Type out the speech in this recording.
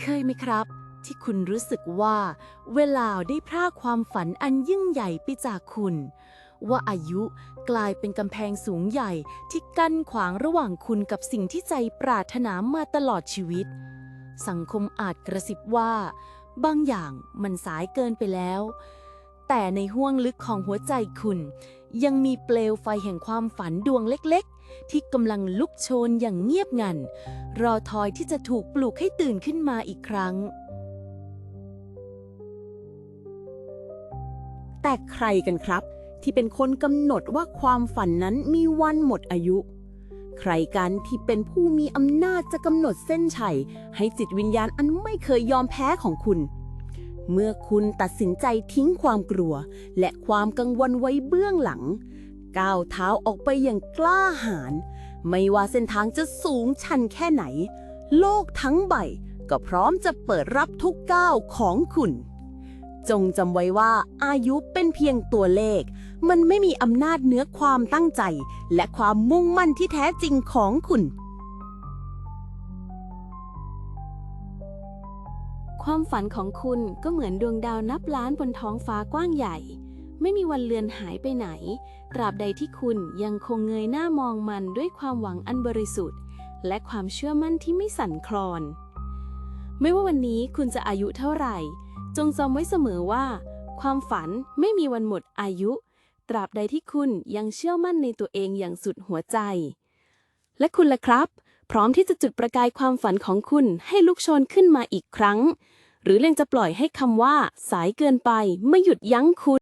เคยไหมครับ ที่คุณรู้สึกว่า เวลาได้พรากความฝันอันยิ่งใหญ่ไปจากคุณ ว่าอายุกลายเป็นกำแพงสูงใหญ่ที่กั้นขวางระหว่างคุณกับสิ่งที่ใจปรารถนามาตลอดชีวิต สังคมอาจกระซิบว่า บางอย่างมันสายเกินไปแล้ว แต่ในห้วงลึกของหัวใจคุณ ยังมีเปลวไฟแห่งความฝันดวงเล็กๆ ที่กำลังลุกโชนอย่างเงียบงัน รอทอยที่จะถูกปลุกให้ตื่นขึ้นมาอีกครั้ง แต่ใครกันครับ ที่เป็นคนกำหนดว่าความฝันนั้นมีวันหมดอายุ ใครกันที่เป็นผู้มีอำนาจจะกำหนดเส้นชัย ให้จิตวิญญาณอันไม่เคยยอมแพ้ของคุณ เมื่อคุณตัดสินใจทิ้งความกลัว และความกังวลไว้เบื้องหลัง ก้าวเท้าออกไปอย่างกล้าหาญไม่ว่าเส้นทางจะสูงชันแค่ไหน โลกทั้งใบ ก็พร้อมจะเปิดรับทุกก้าวของคุณ จงจำไว้ว่าอายุเป็นเพียงตัวเลข มันไม่มีอำนาจเหนือความตั้งใจ และความมุ่งมั่นที่แท้จริงของคุณ ความฝันของคุณก็เหมือนดวงดาวนับล้านบนท้องฟ้ากว้างใหญ่ ไม่มีวันเลือนหายไปไหน ตราบใดที่คุณยังคงเงยหน้ามองมันด้วยความหวังอันบริสุทธิ์ และความเชื่อมั่นที่ไม่สั่นคลอน ไม่ว่าวันนี้คุณจะอายุเท่าไหร่ จงจำไว้เสมอว่า ความฝันไม่มีวันหมดอายุ ตราบใดที่คุณยังเชื่อมั่นในตัวเองอย่างสุดหัวใจ และคุณล่ะครับ พร้อมที่จะจุดประกายความฝันของคุณให้ลุกโชนขึ้นมาอีกครั้ง หรือเรื่งจะปล่อยให้คำว่า สายเกินไปไม่หยุดยั้งคุณ